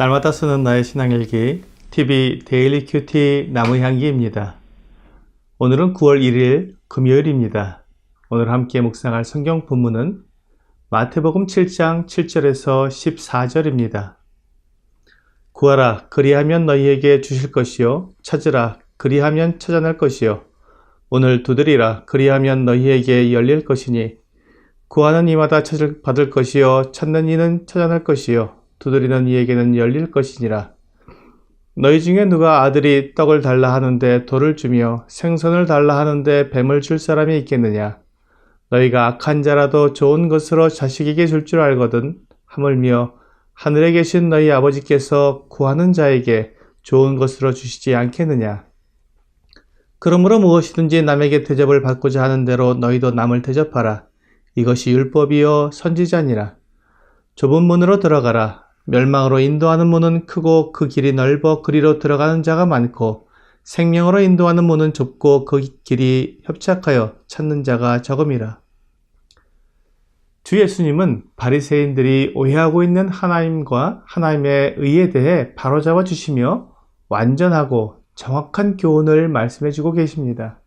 날마다 쓰는 나의 신앙일기 TV 데일리 큐티 나무향기입니다. 오늘은 9월 1일 금요일입니다. 오늘 함께 묵상할 성경 본문은 마태복음 7장 7절에서 14절입니다. 구하라 그리하면 너희에게 주실 것이요 찾으라 그리하면 찾아낼 것이요 오늘 두드리라 그리하면 너희에게 열릴 것이니 구하는 이마다 찾을 받을 것이요 찾는 이는 찾아낼 것이요 두드리는 이에게는 열릴 것이니라. 너희 중에 누가 아들이 떡을 달라 하는데 돌을 주며 생선을 달라 하는데 뱀을 줄 사람이 있겠느냐? 너희가 악한 자라도 좋은 것으로 자식에게 줄 줄 알거든 하물며 하늘에 계신 너희 아버지께서 구하는 자에게 좋은 것으로 주시지 않겠느냐? 그러므로 무엇이든지 남에게 대접을 받고자 하는 대로 너희도 남을 대접하라. 이것이 율법이요 선지자니라. 좁은 문으로 들어가라. 멸망으로 인도하는 문은 크고 그 길이 넓어 그리로 들어가는 자가 많고 생명으로 인도하는 문은 좁고 그 길이 협착하여 찾는 자가 적음이라. 주 예수님은 바리새인들이 오해하고 있는 하나님과 하나님의 의에 대해 바로잡아 주시며 완전하고 정확한 교훈을 말씀해 주고 계십니다.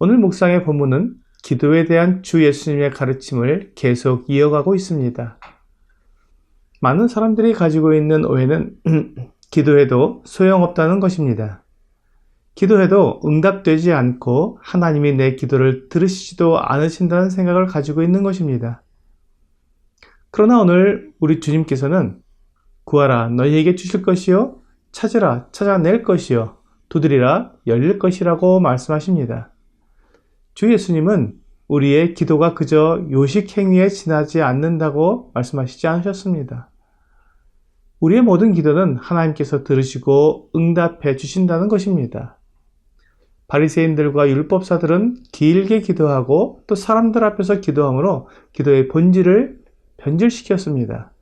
오늘 묵상의 본문은 기도에 대한 주 예수님의 가르침을 계속 이어가고 있습니다. 많은 사람들이 가지고 있는 오해는 기도해도 소용없다는 것입니다. 기도해도 응답되지 않고 하나님이 내 기도를 들으시지도 않으신다는 생각을 가지고 있는 것입니다. 그러나 오늘 우리 주님께서는 구하라 너희에게 주실 것이요 찾으라 찾아낼 것이요 두드리라 열릴 것이라고 말씀하십니다. 주 예수님은 우리의 기도가 그저 요식 행위에 지나지 않는다고 말씀하시지 않으셨습니다. 우리의 모든 기도는 하나님께서 들으시고 응답해 주신다는 것입니다. 바리새인들과 율법사들은 길게 기도하고 또 사람들 앞에서 기도함으로 기도의 본질을 변질시켰습니다.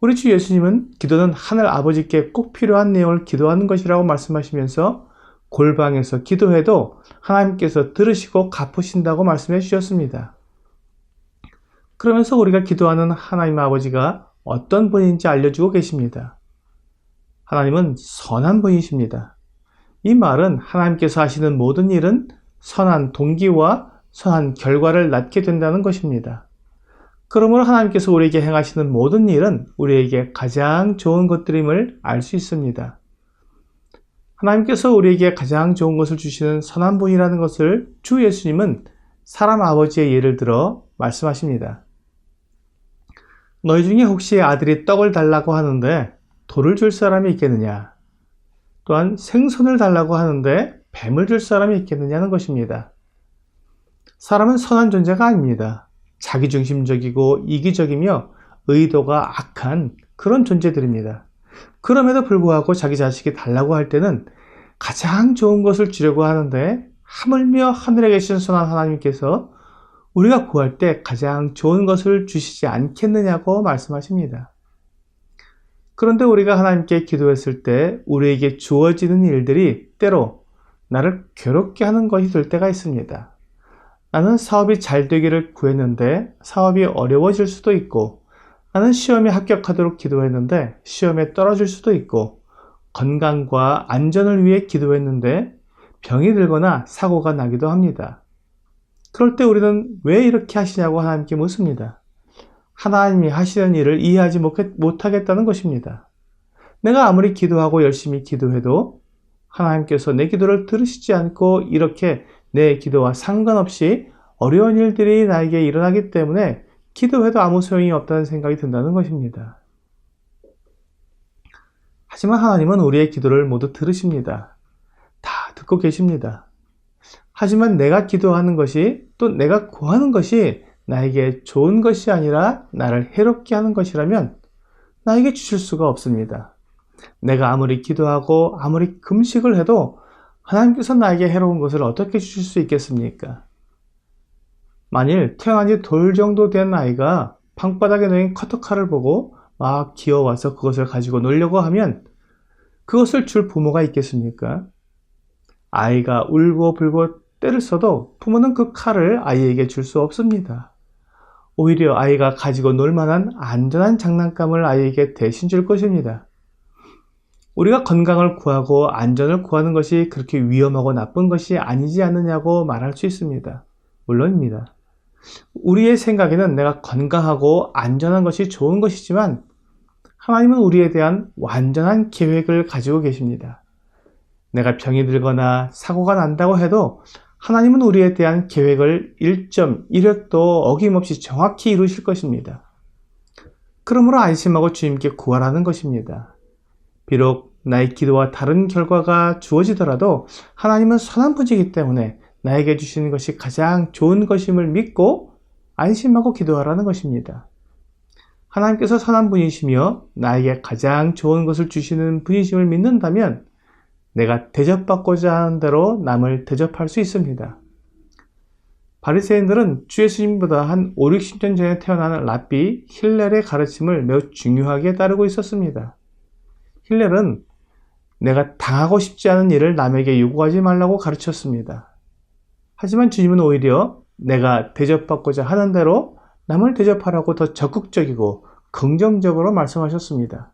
우리 주 예수님은 기도는 하늘 아버지께 꼭 필요한 내용을 기도하는 것이라고 말씀하시면서 골방에서 기도해도 하나님께서 들으시고 갚으신다고 말씀해 주셨습니다. 그러면서 우리가 기도하는 하나님 아버지가 어떤 분인지 알려주고 계십니다. 하나님은 선한 분이십니다. 이 말은 하나님께서 하시는 모든 일은 선한 동기와 선한 결과를 낳게 된다는 것입니다. 그러므로 하나님께서 우리에게 행하시는 모든 일은 우리에게 가장 좋은 것들임을 알 수 있습니다. 하나님께서 우리에게 가장 좋은 것을 주시는 선한 분이라는 것을 주 예수님은 사람 아버지의 예를 들어 말씀하십니다. 너희 중에 혹시 아들이 떡을 달라고 하는데 돌을 줄 사람이 있겠느냐? 또한 생선을 달라고 하는데 뱀을 줄 사람이 있겠느냐는 것입니다. 사람은 선한 존재가 아닙니다. 자기중심적이고 이기적이며 의도가 악한 그런 존재들입니다. 그럼에도 불구하고 자기 자식이 달라고 할 때는 가장 좋은 것을 주려고 하는데 하물며 하늘에 계신 선한 하나님께서 우리가 구할 때 가장 좋은 것을 주시지 않겠느냐고 말씀하십니다. 그런데 우리가 하나님께 기도했을 때 우리에게 주어지는 일들이 때로 나를 괴롭게 하는 것이 될 때가 있습니다. 나는 사업이 잘 되기를 구했는데 사업이 어려워질 수도 있고 나는 시험에 합격하도록 기도했는데 시험에 떨어질 수도 있고 건강과 안전을 위해 기도했는데 병이 들거나 사고가 나기도 합니다. 그럴 때 우리는 왜 이렇게 하시냐고 하나님께 묻습니다. 하나님이 하시는 일을 이해하지 못하겠다는 것입니다. 내가 아무리 기도하고 열심히 기도해도 하나님께서 내 기도를 들으시지 않고 이렇게 내 기도와 상관없이 어려운 일들이 나에게 일어나기 때문에 기도해도 아무 소용이 없다는 생각이 든다는 것입니다. 하지만 하나님은 우리의 기도를 모두 들으십니다. 다 듣고 계십니다. 하지만 내가 기도하는 것이 또 내가 구하는 것이 나에게 좋은 것이 아니라 나를 해롭게 하는 것이라면 나에게 주실 수가 없습니다. 내가 아무리 기도하고 아무리 금식을 해도 하나님께서 나에게 해로운 것을 어떻게 주실 수 있겠습니까? 만일 태어난 지 돌 정도 된 아이가 방바닥에 놓인 커터칼을 보고 막 기어와서 그것을 가지고 놀려고 하면 그것을 줄 부모가 있겠습니까? 아이가 울고 불고 때를 써도 부모는 그 칼을 아이에게 줄 수 없습니다. 오히려 아이가 가지고 놀 만한 안전한 장난감을 아이에게 대신 줄 것입니다. 우리가 건강을 구하고 안전을 구하는 것이 그렇게 위험하고 나쁜 것이 아니지 않느냐고 말할 수 있습니다. 물론입니다. 우리의 생각에는 내가 건강하고 안전한 것이 좋은 것이지만 하나님은 우리에 대한 완전한 계획을 가지고 계십니다. 내가 병이 들거나 사고가 난다고 해도 하나님은 우리에 대한 계획을 1.1획도 어김없이 정확히 이루실 것입니다. 그러므로 안심하고 주님께 구하라는 것입니다. 비록 나의 기도와 다른 결과가 주어지더라도 하나님은 선한 분이기 때문에 나에게 주시는 것이 가장 좋은 것임을 믿고 안심하고 기도하라는 것입니다. 하나님께서 선한 분이시며 나에게 가장 좋은 것을 주시는 분이심을 믿는다면 내가 대접받고자 하는 대로 남을 대접할 수 있습니다. 바리새인들은 주 예수님보다 한 5, 60년 전에 태어난 랍비 힐렐의 가르침을 매우 중요하게 따르고 있었습니다. 힐렐은 내가 당하고 싶지 않은 일을 남에게 요구하지 말라고 가르쳤습니다. 하지만 주님은 오히려 내가 대접받고자 하는 대로 남을 대접하라고 더 적극적이고 긍정적으로 말씀하셨습니다.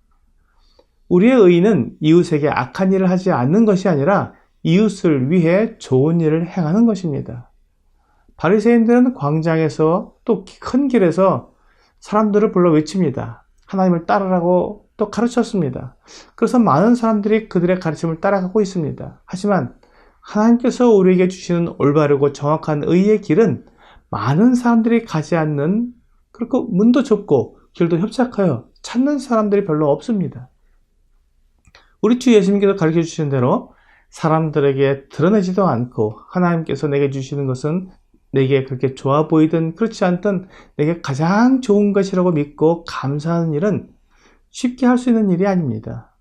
우리의 의인은 이웃에게 악한 일을 하지 않는 것이 아니라 이웃을 위해 좋은 일을 행하는 것입니다. 바리새인들은 광장에서 또 큰 길에서 사람들을 불러 외칩니다. 하나님을 따르라고 또 가르쳤습니다. 그래서 많은 사람들이 그들의 가르침을 따라가고 있습니다. 하지만 하나님께서 우리에게 주시는 올바르고 정확한 의의 길은 많은 사람들이 가지 않는 그렇고 문도 좁고 길도 협착하여 찾는 사람들이 별로 없습니다. 우리 주 예수님께서 가르쳐 주신 대로 사람들에게 드러내지도 않고 하나님께서 내게 주시는 것은 내게 그렇게 좋아 보이든 그렇지 않든 내게 가장 좋은 것이라고 믿고 감사하는 일은 쉽게 할 수 있는 일이 아닙니다.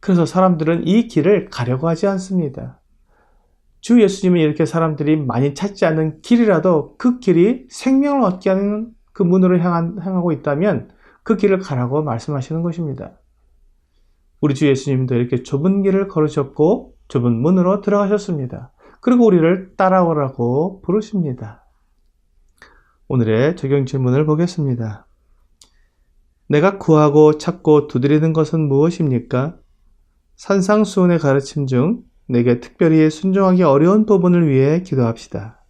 그래서 사람들은 이 길을 가려고 하지 않습니다. 주 예수님은 이렇게 사람들이 많이 찾지 않는 길이라도 그 길이 생명을 얻게 하는 그 문으로 향한, 향하고 있다면 그 길을 가라고 말씀하시는 것입니다. 우리 주 예수님도 이렇게 좁은 길을 걸으셨고 좁은 문으로 들어가셨습니다. 그리고 우리를 따라오라고 부르십니다. 오늘의 적용 질문을 보겠습니다. 내가 구하고 찾고 두드리는 것은 무엇입니까? 산상수훈의 가르침 중 내게 특별히 순종하기 어려운 부분을 위해 기도합시다.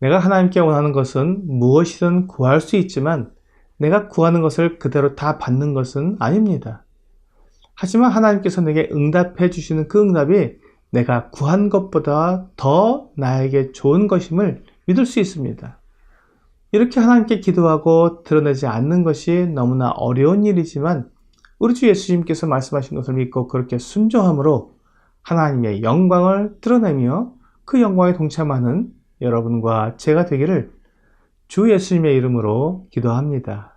내가 하나님께 원하는 것은 무엇이든 구할 수 있지만 내가 구하는 것을 그대로 다 받는 것은 아닙니다. 하지만 하나님께서 내게 응답해 주시는 그 응답이 내가 구한 것보다 더 나에게 좋은 것임을 믿을 수 있습니다. 이렇게 하나님께 기도하고 드러내지 않는 것이 너무나 어려운 일이지만 우리 주 예수님께서 말씀하신 것을 믿고 그렇게 순종함으로 하나님의 영광을 드러내며 그 영광에 동참하는 여러분과 제가 되기를 주 예수님의 이름으로 기도합니다.